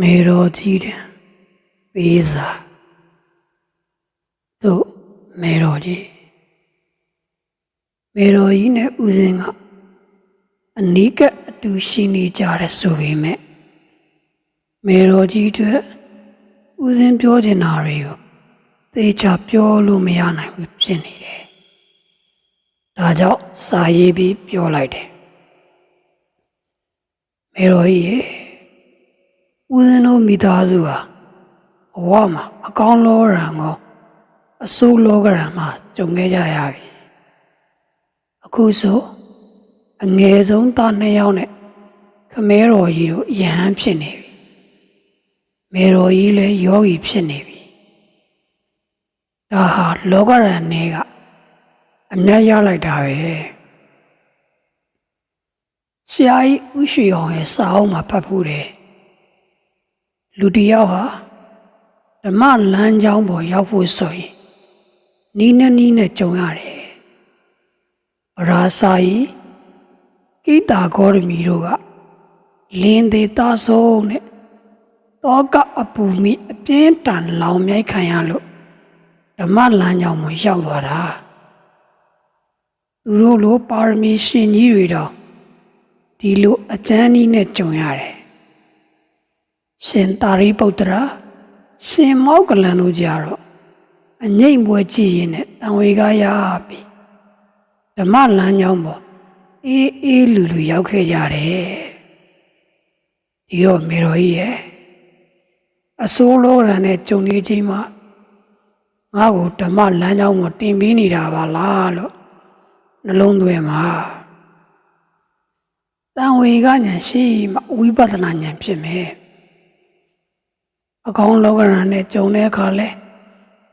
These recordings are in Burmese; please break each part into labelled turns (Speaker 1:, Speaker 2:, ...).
Speaker 1: မေတော်ကြီးတံပေးစာတို့မေတော်ကြီးမေတော်ကြီးနဲ့ဦးစင်းကအနီးကအတူရှိနေကြတဲ့ဆိုပေမဲ့မေတော်ကြီးအတွက်ဦးစင်းပြောချင်တာတွေကိုသေချာပြောလို့မရနိုင်ဘူးဖြစ်နေတယ်ဒါကြောင့်စာရေးပြီးပြောလိုက်တယ်မေတော်ကြီးရဲ့ ဦးဇင်းတို့မိသားစုဟာဘဝမှာအကောင်းလောရံကောအဆိုးလောကရံမှာကြုံခဲ့ကြရပြီအခုဆိုအငယ်ဆုံးသားနှစ်ယောက်နဲ့ခမဲတော်ကြီးတို့ယဟန်ဖြစ်နေပြီမေတော်ကြီးလည်းယောဂီဖြစ်နေပြီဒါဟာလောကရံနေကအမျက်ရလိုက်တာပဲဆရာကြီးဥရွှေအောင်ရဲ့စာအုပ်မှာဖတ်ဖို့တယ် လူတစ်ယောက်ဟာဓမ္မလမ်းကြောင်းပေါ်ရောက်ဖို့ဆိုရင်နီးနဲ့နီးနဲ့ကြုံရတယ်။ဗရာစာယီကိတာဂေါရမီတို့ကလင်းသေးသားဆုံးနဲ့တောကအပူမိအပြင်းထန်လောင်မြိုက်ခံရလို့ဓမ္မလမ်းကြောင်းပေါ်ရောက်သွားတာ။သူတို့လိုပါရမီရှင်ကြီးတွေတော့ဒီလိုအကျဉ်းနီးနဲ့ကြုံရတယ်။ ရှင်သာရိပုတ္တရာရှင်မောက္ကလန်တို့ကြတော့အငိမ့်ပွဲကြည့်ရင်နဲ့တန်ဝေကားရပြီဓမ္မလမ်းကြောင်းပေါ်အေးအေးလူလူရောက်ခဲ့ကြတယ်ဒီတော့မေတော်ကြီးရဲ့အစိုးလောရံနဲ့ကြုံနေချိန်မှာငါ့ကိုဓမ္မလမ်းကြောင်းပေါ်တင်ပေးနေတာပါလားလို့နှလုံးသွင်းမှာတန်ဝေကညာရှိမှဝိပဿနာဉာဏ်ဖြစ်မယ် အကောင်းလောကရန်နဲ့ကြုံတဲ့အခါလဲ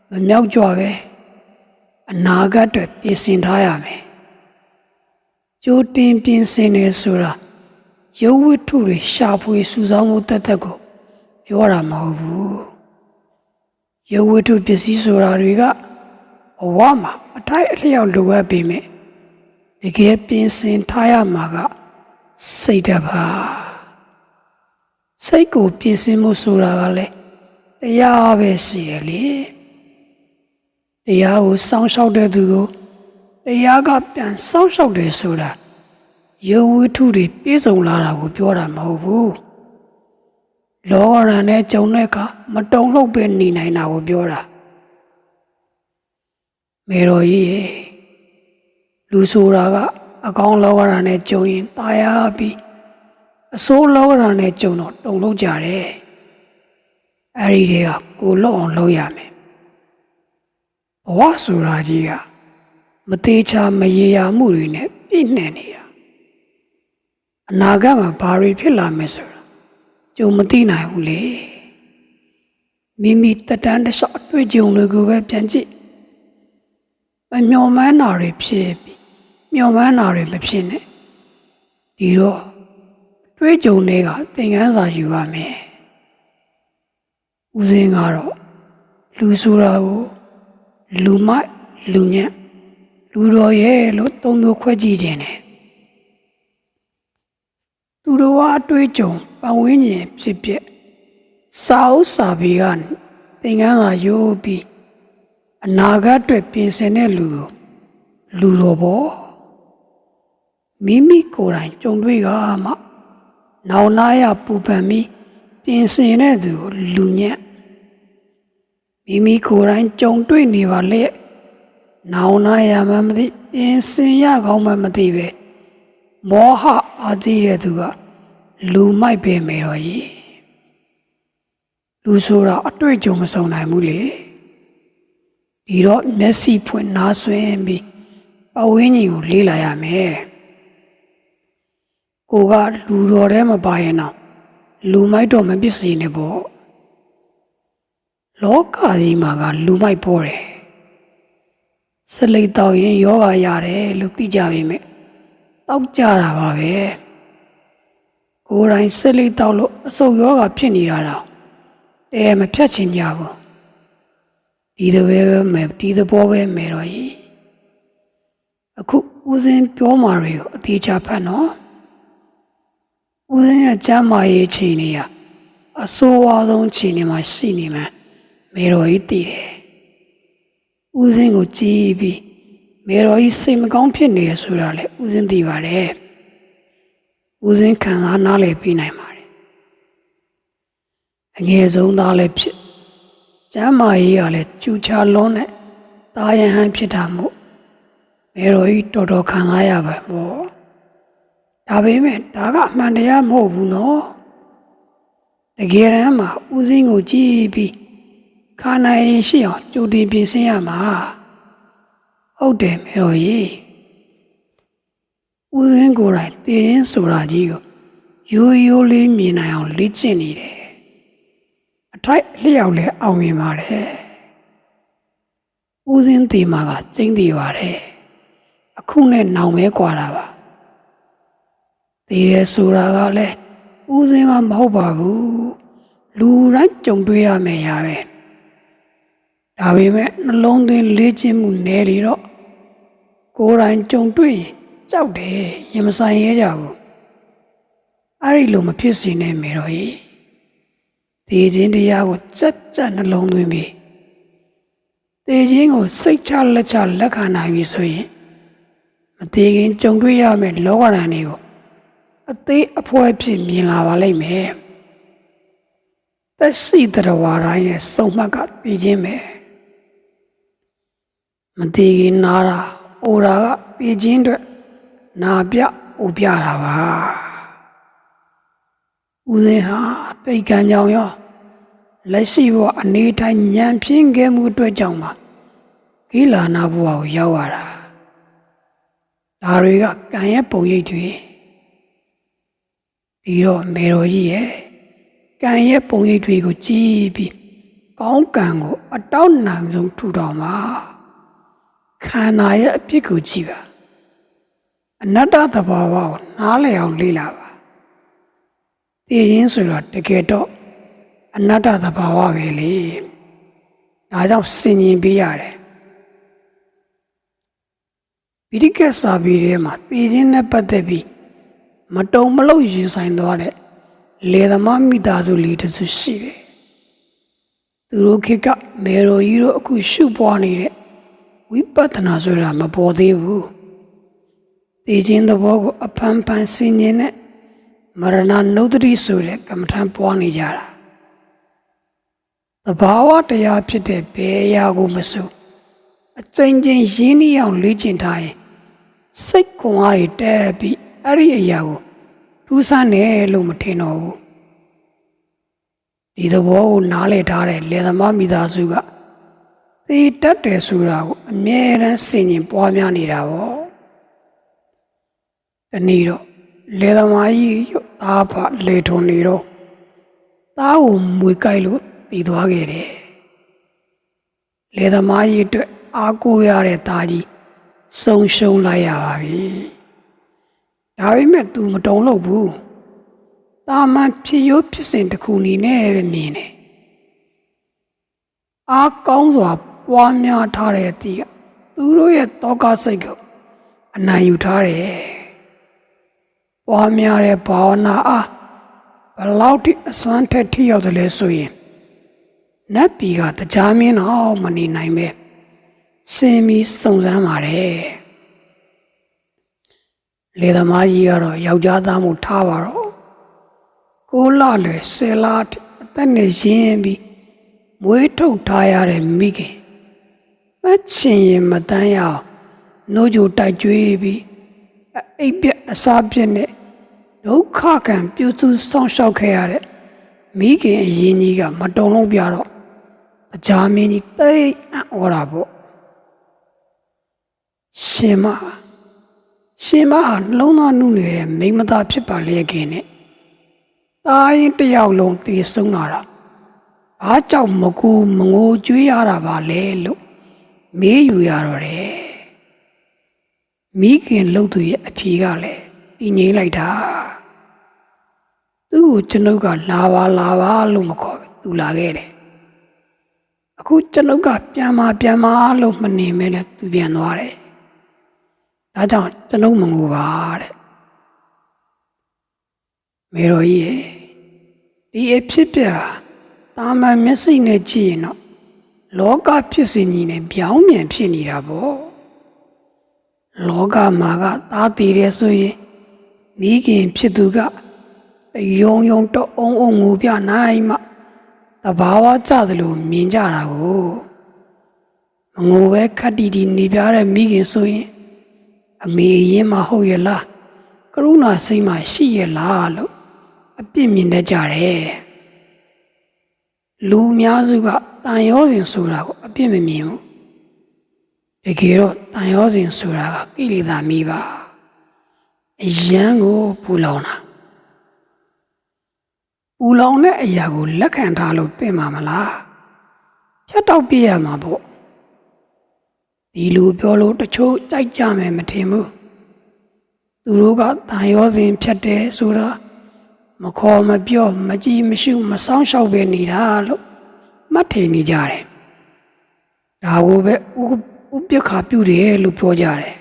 Speaker 1: မမြောက်ကြွပဲအနာဂတ်အတွက်ပြင်ဆင်ထားရမယ်ကြိုးတင်ပြင်ဆင်နေဆိုတာရုပ်ဝတ္ထုတွေရှာဖွေစုဆောင်းမှုတသက်ကိုပြောတာမဟုတ်ဘူးရုပ်ဝတ္ထုပစ္စည်းဆိုတာတွေကဘဝမှာအထိုက်အလျောက်လိုအပ်ပေမဲ့တကယ်ပြင်ဆင်ထားရမှာကစိတ်တပါစိတ်ကိုပြင်ဆင်မှုဆိုတာကလည်း တရားပဲရှိတယ်လေတရားကိုစောင့်ရှောက်တဲ့သူကိုတရားကပြန်စောင့်ရှောက်တယ်ဆိုတာယုံဝိထုတွေပြည့်စုံလာတာကိုပြောတာမဟုတ်ဘူးလောကရန်နဲ့ကြုံတဲ့အခါမတုံ့လှုပ်ပဲနေနိုင်တာကိုပြောတာမေတော်ကြီးရေလူဆိုတာကအကောင်းလောကရန်နဲ့ကြုံရင်ตายရပြီးအဆိုးလောကရန်နဲ့ကြုံတော့တုံ့လှုပ်ကြတယ် အဲ့ဒီတွေကကိုလွတ်အောင်လုပ်ရမယ်ဘဝဆိုတာကြီးကမသေးချာမရေရာမှုတွေနဲ့ပြည့်နှံ့နေတာအနာဂတ်မှာဘာတွေဖြစ်လာမယ်ဆိုတာကြုံမသိနိုင်ဘူးလေမိမိတက်တန်းတစ်လျှောက်အတွေ့အကြုံတွေကိုပဲပြန်ကြည့်မမျော်မှန်းတာတွေဖြစ်ပြီးမျော်မှန်းတာတွေမဖြစ်နဲ့ဒီတော့အတွေ့အကြုံတွေကသင်ခန်းစာယူရမယ် ဦးစင်းကတော့လူဆိုတာကိုလူမိုက်လူညံ့လူတော်ရဲ့လို့သုံးမျိုးခွဲကြည့်ခြင်းတယ်သူတော်ကအတွေ့အကြုံပတ်ဝန်းကျင်ဖြစ်ဖြစ်စာအုပ်စာပေကသင်ခန်းစာရိုးပြီးအနာဂတ်အတွက်ပြင်ဆင်တဲ့လူကိုလူတော်ပေါ့မိမိကိုယ်တိုင်ကြုံတွေ့ကမှနောင်နာရပူပန်ပြီး ပြင်ဆင်တဲ့သူကိုလူညံ့မိမိကိုယ်တိုင်ကြုံတွေ့နေပါလေနောင်နာရမှမသိပြင်ဆင်ရကောင်းမှမသိပဲမောဟအာကြီးတဲ့သူကလူမိုက်ပဲမယ်တော့ကြီးလူဆိုတာအတွေ့အကြုံမစုံနိုင်ဘူးလေဒီတော့မျက်စိဖွင့်နားဆွင်းပြီးပဝင်းကြီးကိုလေးလာရမယ်ကိုကလူတော်ထဲမပါရင်တော့ လူမိုက်တော့မပစ္စည်းနဲ့ပေါ့လောကကြီးမှာကလူမိုက်ပေါ်တယ်စလိတ်တော့ရင်ယောဂရတယ်လို့သိကြပေမဲ့တောက်ကြတာပါပဲကိုယ်တိုင်စလိတ်တော့လို့အဆုတ်ယောဂဖြစ်နေတာတော့တဲမဖြတ်ချင်ကြဘူးဒီတပဲပဲမယ်ဒီသဘောပဲမယ်တော့ကြီးအခုဦးစင်းပြောมาတွေကိုအသေးချာဖတ်နော် ဦးစင်းရဲ့ကျမ်းမာရေးချိန်နေရအဆိုးဝါးဆုံးခြေနေမှာရှိနေမှမေတော်ကြီးတည်တယ်ဦးစင်းကိုကြည်ပြီးမေတော်ကြီးစိတ်မကောင်းဖြစ်နေရဆိုတာလေဦးစင်းသိပါတယ်ဦးစင်းခံစားနားလည်ပြီးနိုင်ပါတယ်အငယ်ဆုံးသားလည်းဖြစ်ကျမ်းမာရေးကလည်းကျူချလုံးနဲ့တာယဟန်ဖြစ်တာမို့မေတော်ကြီးတော်တော်ခံစားရပါဘော ဒါပေမဲ့ဒါကအမှန်တရားမဟုတ်ဘူးနော်တကယ်တမ်းမှာဥစဉ်ကိုကြည့်ပြီးခန္ဓာရင်ရှိအောင်ကြိုတင်ပြင်ဆင်ရမှာဟုတ်တယ်မေတော်ကြီးဥစဉ်ကိုယ်တိုင်တင်းဆိုတာကြီးကိုရိုးရိုးလေးမြင်နိုင်အောင်လေ့ကျင့်နေတယ်အထိုက်လျောက်လည်းအောင်မြင်ပါတယ်ဥစဉ်တေမာကကျင်းတည်ပါတယ်အခုနဲ့နောင်ပဲကြွာတာပါ တည်တယ်ဆိုတာကလည်းဦးစင်းမမဟုတ်ပါဘူးလူတိုင်းကြုံတွေ့ရမယ်ရပဲဒါပေမဲ့နှလုံးသွင်းလေ့ကျင့်မှုနည်းလေတော့ကိုယ်တိုင်ကြုံတွေ့ရင်ကြောက်တယ်ရင်မဆိုင်ရဲကြဘူးအဲ့ဒီလိုမဖြစ်စေနဲ့မေတော်ကြီးဒီချင်းတရားကိုစက်စက်နှလုံးသွင်းပြီးတေခြင်းကိုစိတ်ချလက်ချလက်ခံနိုင်ပြီဆိုရင်မသေးခင်ကြုံတွေ့ရမယ့်လောကဓာတ်တွေကို အသေးအဖွဲဖြစ်မြင်လာပါလိမ့်မယ်သက်ရှိတရဝါတိုင်းရဲ့စုံမှတ်ကသိခြင်းပဲမသေးခင်နားတာအိုတာကပြေခြင်းအတွက်နာပြအိုပြတာပါဦးစင်းဟာတိတ်ကံကြောင်ရောလက်ရှိဘဝအနေတိုင်းညံပြင်းခဲ့မှုအတွက်ကြောင့်ပါကိလာနာဘဝကိုရောက်လာတာဒါတွေကကံရဲ့ပုံရိပ်တွေ ဒီတော့မေတော်ကြီးရဲ့ကံရဲ့ပုံရိပ်တွေကိုကြည့်ပြီးကောင်းကံကို အတောက်နိုင်ဆုံးထူထောင်ပါခန္ဓာရဲ့အဖြစ်ကိုကြည့်ပါအနတ္တသဘာဝကိုနားလည်အောင်လေ့လာပါသိရင်ဆိုတော့တကယ်တော့အနတ္တသဘာဝပဲလေဒါကြောင့်ဆင်ញင်ပေးရတယ်ပိဋကစာပေထဲမှာသိခြင်းနဲ့ပတ်သက်ပြီး မတုံမလို့ရင်ဆိုင်သွားတဲ့လေသမားမိသားစုလေးတစ်စုရှိတယ်သူတို့ခေတ်ကမေရိုကြီးတို့အခုရှုပွားနေတဲ့ဝိပဿနာဆိုတာမပေါ်သေးဘူးသိခြင်းသဘောကိုအဖန်ဖန်ဆင်ញင်နဲ့မရဏနုဒ္ဓတိဆိုတဲ့ကမ္မထံပွားနေကြတာသဘာဝတရားဖြစ်တဲ့ဘယ်အရာကိုမဆိုအကျဉ်းချင်းရင်းနှီးအောင်လေ့ကျင့်ထားရင်စိတ်ခွန်အားတွေတက်ပြီး အဲ့ဒီအရာကိုထူးဆန်းတယ်လို့မထင်တော့ဘူးဒီသဘောကိုနားလည်ထားတဲ့လယ်သမားမိသားစုကသေတတ်တယ်ဆိုတာကိုအမြဲတမ်းဆင်ញင်ပွားများနေတာပေါ့ဒီနေ့တော့လေသမားကြီးသားဖလေထုံနေတော့သားကိုမွေကြိုက်လို့တည်သွားခဲ့တယ်လေသမားကြီးအတွက်အားကိုးရတဲ့သားကြီးဆုံရှုံလိုက်ရပါပြီ ဒါပေမဲ့ तू မတုံလို့ဘူးတာမန်ဖြစ်ရိုးဖြစ်စဉ်တစ်ခုနေနဲ့ပဲမြင်တယ်အားကောင်းစွာပွားများထားတဲ့အတီးကသူတို့ရဲ့တောကစိတ်ကိုအနိုင်ယူထားတယ်ပွားများတဲ့ဘာဝနာအားဘလောက်ထိအစွမ်းထက်ထိရောက်တယ်လဲဆိုရင်နတ်ပြည်ကတရားမင်းတော့မနေနိုင်ပဲစင်ပြီးစုံစမ်းပါတယ် လေသမားကြီးကတော့ယောက်ျားသားမှုထားပါတော့ကိုလာလေဆယ်လာအသက်နဲ့ရင်းပြီးမွေးထုတ်ထားရတဲ့မိခင်မချင်ရင်မတန်းရအောင်နှိုးကြိုတိုက်ကြွေးပြီးအိပ်ပြက်အစာပြက်နဲ့ဒုက္ခခံပြုစုဆောင်ရှောက်ခဲ့ရတဲ့မိခင်အရင်ကြီးကမတုံလုံးပြတော့အကြမင်းကြီးတိတ်အံ့ဩတာပေါ့ရှင်မ ရှင်မဟာနှလုံးသားနုနေတဲ့မိမသားဖြစ်ပါလေခင်နဲ့တာရင်တယောက်လုံးတည်ဆုံးလာတာဘာကြောင့်မကူမငိုကြွေးရတာပါလဲလို့မေးယူရတော့တယ်မိခင်လှုပ်သူရဲ့အဖြေကလည်းတည်ငြိမ်လိုက်တာသူ့ကိုကျွန်ုပ်ကလာပါလာပါလို့မခေါ်ဘူးသူလာခဲ့တယ်အခုကျွန်ုပ်ကပြန်มาပြန်มาလို့မနေမဲနဲ့သူပြန်သွားတယ် ဒါကြောင့်ကျွန်ုပ်မငိုပါတဲ့မေတော်ကြီးရဲ့ဒီအဖြစ်ပြဟာတာမန်မျက်စိနဲ့ကြည့်ရင်တော့လောကဖြစ်စဉ်ကြီးနဲ့ပြောင်းပြန်ဖြစ်နေတာပေါ့လောကမှာကသားတည်တယ်ဆိုရင်မိခင်ဖြစ်သူကတယုံယုံတအုံအုံငိုပြနိုင်မှတဘာဝကြသလိုမြင်ကြတာကိုမငိုပဲခက်တီတီနေပြတဲ့မိခင်ဆိုရင် အမေရင်မဟုတ်ရဲ့လားကရုဏာစိတ်မှရှိရဲ့လားလို့အပြစ်မြင်တတ်ကြတယ်လူအများစုကတန်ရောစဉ်ဆိုတာကိုအပြစ်မမြင်ဘူးတကယ်တော့တန်ရောစဉ်ဆိုတာကကိလေသာမိပါအယံကိုပူလောင်တာပူလောင်တဲ့အရာကိုလက်ခံထားလို့သိမှာမလားဖြတ်တော့ပြရမှာပေါ့ ဒီလူပြောလို့တချို့ကြိုက်ကြမယ်မထင်ဘူးသူတို့ကတန်ရောစဉ်ဖြတ်တယ်ဆိုတာမခေါ်မပြောမကြည့်မရှုမဆောင်ရှောက်ပဲနေတာလို့မှတ်ထင်နေကြတယ်ဒါကိုပဲဥဥပက္ခပြုတယ်လို့ပြောကြတယ်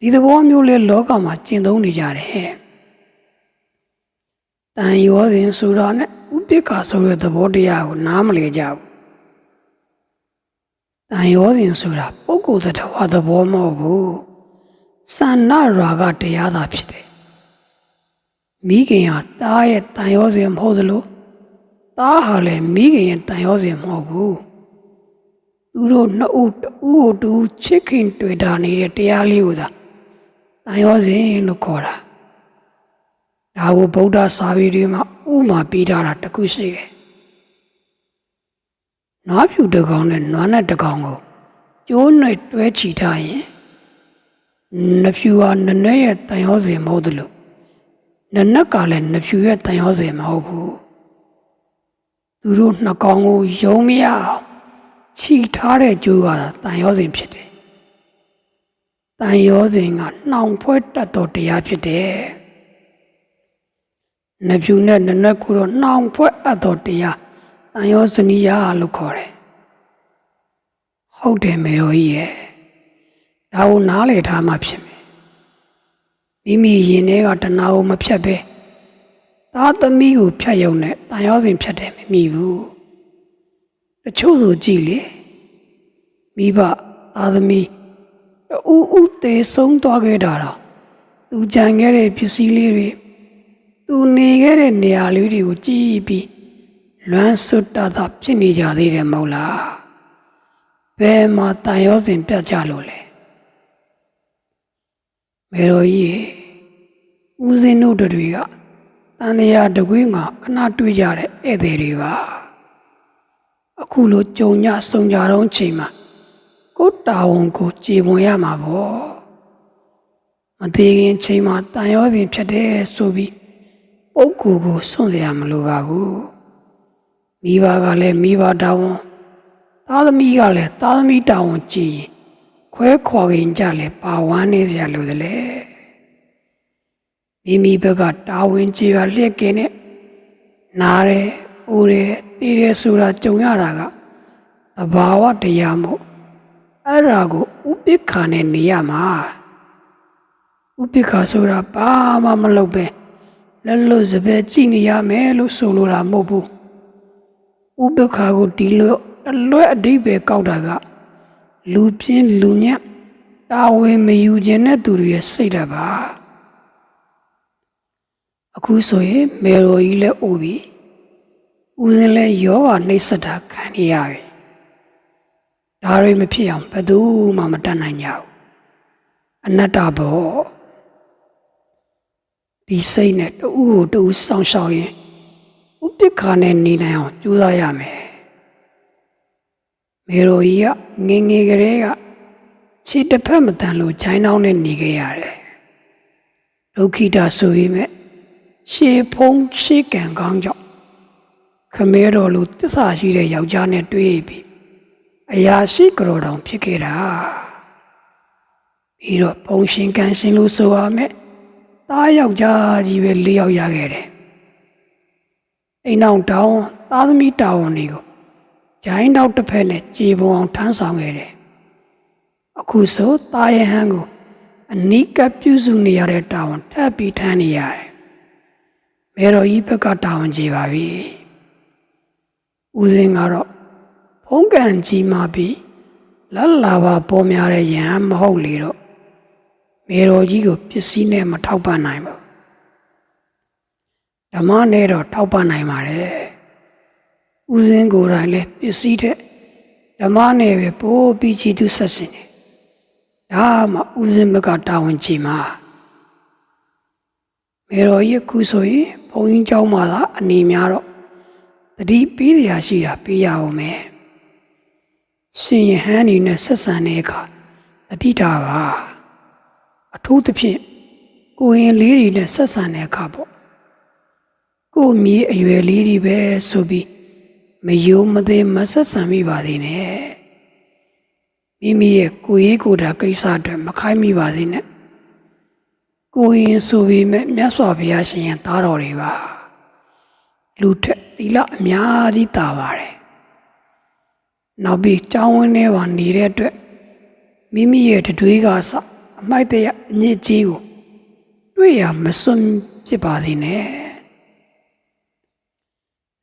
Speaker 1: ဒီသဘောမျိုးလဲလောကမှာကျင့်သုံးနေကြတယ်တန်ရောစဉ်ဆိုတာနဲ့ဥပက္ခဆိုတဲ့သဘောတရားကိုနားမလည်ကြဘူး တန်ရောစဉ်ဆိုတာပုဂ္ဂိုလ်သတ္တဝါသဘောမဟုတ်ဘူးစန္နရာဂတရားသာဖြစ်တယ်မိခင်ဟာတားရဲ့တန်ရောစဉ်မဟုတ်သလိုသားဟာလည်းမိခင်ရဲ့တန်ရောစဉ်မဟုတ်ဘူးသူတို့နှစ်ဦးတူကိုတူချစ်ခင်တွေ့တာနေတဲ့တရားလေးကိုသာတန်ရောစဉ်လို့ခေါ်တာဒါကိုဗုဒ္ဓစာပေတွေမှာဥမာပေးထားတာတခုရှိတယ် နွားဖြူတစ်ကောင်နဲ့နွားနဲ့တစ်ကောင်ကိုကျိုးနဲ့တွဲချီထားရင်နှဖြူဟာနနက်ရဲ့တန်ရောစဉ်မဟုတ်သလိုနနက်ကလည်းနှဖြူရဲ့တန်ရောစဉ်မဟုတ်ဘူးသူတို့နှစ်ကောင်ကိုယုံမရအောင်ခြိထားတဲ့ကြိုးကတန်ရောစဉ်ဖြစ်တယ်။တန်ရောစဉ်ကနှောင်ဖွဲတတ်တော်တရားဖြစ်တယ်။နှဖြူနဲ့နနက်ကိုတော့နှောင်ဖွဲအပ်တော်တရား တန်ရောဇနီးယာလို့ခေါ်တယ်။ဟုတ်တယ်မေတော်ကြီးရဲ့။ဒါကိုနားလည်ထားမှဖြစ်မယ်။မိမိရင်ထဲကတဏှာကိုမဖြတ်ပဲ။သားသမီးကိုဖြတ်ယုံနဲ့တန်ရောစဉ်ဖြတ်တယ်မမိဘူးတချို့ဆိုကြည့်လေမိဘသားသမီးတူဦးသေးဆုံးသွားခဲ့တာတော့သူကြံခဲ့တဲ့ပစ္စည်းလေးတွေသူနေခဲ့တဲ့နေရာလေးတွေကိုကြည့်ပြီး လွမ်းဆွတ်တာသာဖြစ်နေကြသေးတယ်မဟုတ်လားဘယ်မှာတန်ရောစဉ်ပြတ်ကြလို့လဲမေတော်ကြီးဦးစင်းတို့တွေကတန်တရားတကွင်းကခဏတွေ့ကြတဲ့ဧည့်သည်တွေပါအခုလိုကြုံညဆုံကြတော့ချိန်မှာကိုတာဝန်ကိုကြည်ပွန်ရမှာပေါ့မသေးခင်ချိန်မှာတန်ရောစဉ်ဖြစ်တဲ့ဆိုပြီးပုဂ္ဂိုလ်ကိုစွန့်စရာမလိုပါဘူး မိဘကလည်းမိဘတာဝန်သားသမီးကလည်းသားသမီးတာဝန်ကြည်ရင်ခွဲခွာခင်ကြလဲပါဝမ်းနေစရာလိုတယ်လေမိမိဘက်ကတာဝန်ကြီးပါလျက်ကင်းနဲ့နားရဲဦးရဲတည်ရဲဆိုတာကြုံရတာကသဘာဝတရားမို့အဲ့ဒါကိုဥပိ္ပခာနဲ့နေရမှာဥပိ္ပခာဆိုတာဘာမှမလုပ်ပဲလက်လွတ်စပယ်ကြည့်နေရမယ်လို့ဆိုလိုတာမဟုတ်ဘူး ဥပိ္ပခာကိုဒီလိုအလွဲအဓိပ္ပာယ်ကောက်တာကလူပြင်းလူညံ့တာဝန်မယူခြင်းတဲ့သူတွေရဲ့စိတ်ဓာတ်ပါအခုဆိုရင်မေရိုကြီးလည်းအိုပြီဦးစင်းလည်းယောဂနှိစ္စတာခံရရပြီဒါတွေမဖြစ်အောင်ဘယ်သူမှမတတ်နိုင်ကြဘူးအနတ္တဘောဒီစိတ်နဲ့တူကိုတူစောင့်ရှောက်ရင် ဥပိ္ပခာနဲ့နေနိုင်အောင်ကြိုးစားရမယ်မေရိုကြီးကငငယ်ကလေးကခြေတစ်ဖက်မတန်လို့ဂျိုင်းနှောင်းနဲ့နေခဲ့ရတယ်ဒုက္ခိတာဆိုရင်မဲ့ရှေဖုံးရှေကံကောင်းကြောင့်ခမဲတော်လူတစ္ဆာရှိတဲ့ယောက်ျားနဲ့တွေ့ပြီးအရာရှိကြော်တော်ဖြစ်ခဲ့တာပြီးတော့ပုံရှင်ကံရှင်လို့ဆိုရမယ်တားယောက်ျားကြီးပဲ၄ယောက်ရခဲ့တယ် အိမ်အောင်တောင်းသားသမီးတောင်းတွေကိုဂျိုင်းတော့တစ်ဖက်နဲ့ကြေပုံအောင်ထမ်းဆောင်ခဲ့တယ်အခုဆိုတာယဟန်ကိုအနိကပြုစုနေရတဲ့တာဝန်ထပ်ပြီးထမ်းနေရတယ်မေတော်ကြီးဘက်ကတာဝန်ကြီးပါပြီဦးစင်းကတော့ဖုံးကန်ကြီးမှပြီးလတ်လာပါပေါ်များတဲ့ယဟန်မဟုတ်လေတော့မေတော်ကြီးကိုပစ္စည်းနဲ့မထောက်ပံ့နိုင်ဘူး ဓမ္မနဲ့တော့ထောက်ပံ့နိုင်ပါတယ်ဦးစင်းကိုယ်တိုင်လည်းပစ္စည်းတဲ့ဓမ္မနဲ့ပဲပိုးပြီးချီသူဆက်စင်တယ်ဒါမှဦးစင်းဘက်ကတာဝန်ကြီးမှာမေတော်ကြီးအခုဆိုရင်ဘုံကြီးเจ้าမှာသာအနေများတော့တတိပေးရရှိတာပေးရအောင်မယ်ရှင်ယဟန်နေနဲ့ဆက်ဆံတဲ့အခါတတိတာပါအထူးသဖြင့်ကိုရင်လေးတွေနဲ့ဆက်ဆံတဲ့အခါပေါ့ ကိုမြေအရွယ်လေးတွေပဲဆိုပြီးမယုံမသေးမဆက်ဆံမိပါသေးနဲ့မိမိရဲ့ကိုရေးကိုယ်တာကိစ္စအတွက်မခိုင်းမိပါသေးနဲ့ကိုရင်ဆိုပြီးမဲ့မြတ်စွာဘုရားရှင်ရဲ့သားတော်တွေပါလူထက်သီလအများကြီးတာပါတယ်နောက်ပြီးကြောင်းဝင်းထဲမှာနေတဲ့အတွက်မိမိရဲ့တတွေးကစအမိုက်တရအညစ်အကြေးကို တွေ့ရမစွန့်ဖြစ်ပါသေးနဲ့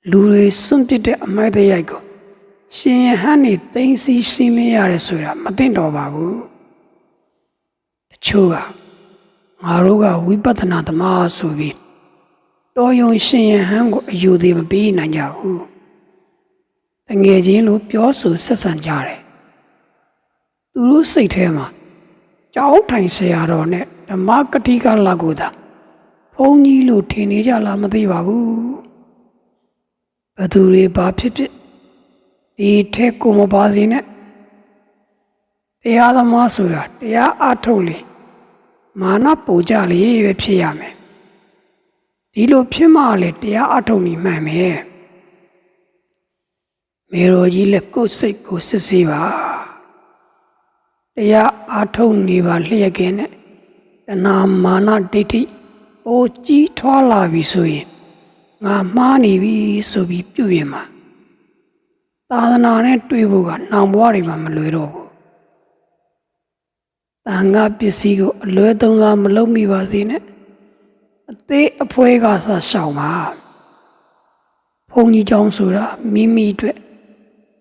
Speaker 1: လူတွေစွန့်ပစ်တဲ့အမိုက်တရိုက်ကိုရှင်ယဟန်နေသိမ့်စီရှင်းလင်းရတယ်ဆိုတာမသိတော့ပါဘူးတချို့ကငါတို့ကဝိပဿနာသမားဆိုပြီးတော်ယုံရှင်ယဟန်ကိုအယူသေးမပေးနိုင်ကြဘူးတငယ်ချင်းလိုပြောဆိုဆက်ဆံကြတယ်သူတို့စိတ်ထဲမှာကြောင်းထိုင်ဆရာတော်နဲ့ဓမ္မကတိကလာကိုသာဘုန်းကြီးလို့ထင်နေကြလားမသိပါဘူး ဘသူတွေဘာဖြစ်ဖြစ်ဒီထက်ကိုမပါစေနဲ့တရားသမားဆိုတာတရားအထုတ်လေမာနပူကြလေပဲဖြစ်ရမယ်ဒီလိုဖြစ်မှလည်းတရားအထုတ်နေမှန်မယ်မေတော်ကြီးလည်းကိုယ်စိတ်ကိုစစ်ဆေးပါတရားအထုတ်နေပါလျက်ကင်းနဲ့တဏမာနဒိဋ္ဌိအိုကြီးထွားလာပြီဆိုရင် ငါမှားနေပြီဆိုပြီးပြုပြင်မှာသာသနာနဲ့တွေ့ဖို့ကနောင်ဘဝတွေမှာမလွယ်တော့ဘူးတန်ခါပစ္စည်းကိုအလွဲသုံးစားမလုပ်မိပါစေနဲ့အသေးအဖွဲကစရှောင်ပါဘုန်းကြီးကျောင်းဆိုတာမိမိအတွက်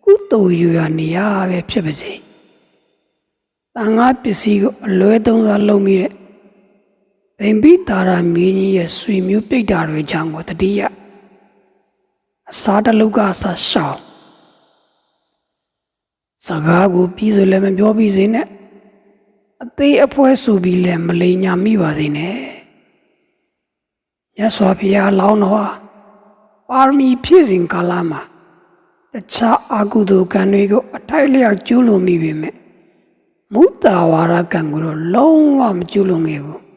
Speaker 1: ကုသိုလ်ယူရနေရပဲဖြစ်ပါစေတန်ခါပစ္စည်းကိုအလွဲသုံးစားလုပ်မိတဲ့ ဗိမ္ပိတာရမင်းကြီးရဲ့ဆွေမျိုးပိတ်တာတွေကြောင့်ကိုတတိယအစားတလုတ်ကစရှောင်စကားကိုပြီးဆိုလည်းမပြောပြီးစေနဲ့အသေးအဖွဲဆိုပြီးလည်းမလိမ်ညာမိပါစေနဲ့မြတ်စွာဘုရားလောင်းတော်ဟာပါရမီဖြည့်စဉ်ကာလမှာတခြားအကုသိုလ်ကံတွေကိုအထိုက်လျောက်ကျူးလွန်မိပေမဲ့မုတ္တာဝါဒကံကိုတော့လုံးဝမကျူးလွန်ခဲ့ဘူး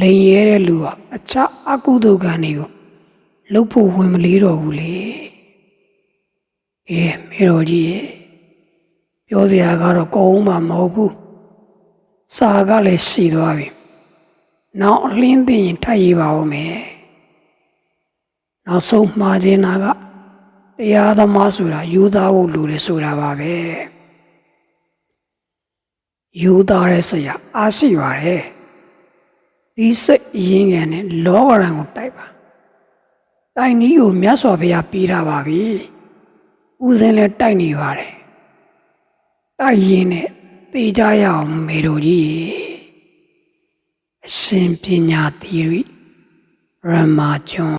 Speaker 1: လိန်ရဲတဲ့လူဟာအခြားအကုသိုလ်ကံတွေကိုလှုပ်ဖို့ဝင်မလေးတော့ဘူးလေအေးမေတော်ကြီးရေပြောစရာကတော့ကောင်းမှမဟုတ်ဘူးစာကလည်းရှိသွားပြီနောက်အလင်းသိရင်ထပ်ရေးပါဦးမယ်နောက်ဆုံးမှားခြင်းနာကတရားသမားဆိုတာယူသားဖို့လိုတယ်ဆိုတာပါပဲယူသားတဲ့ဆရာအားရှိပါတယ် ဒီစိတ်ရင်းငယ်နဲ့လောကရန်ကိုတိုက်ပါတိုင်နီးကိုမြတ်စွာဘုရားပေးတာပါပြီဥစဉ်လည်းတိုက်နေပါတယ်တိုက်ရင်နဲ့သိကြရအောင်မေတော်ကြီးအရှင်ပညာသီရိရမကျွန်း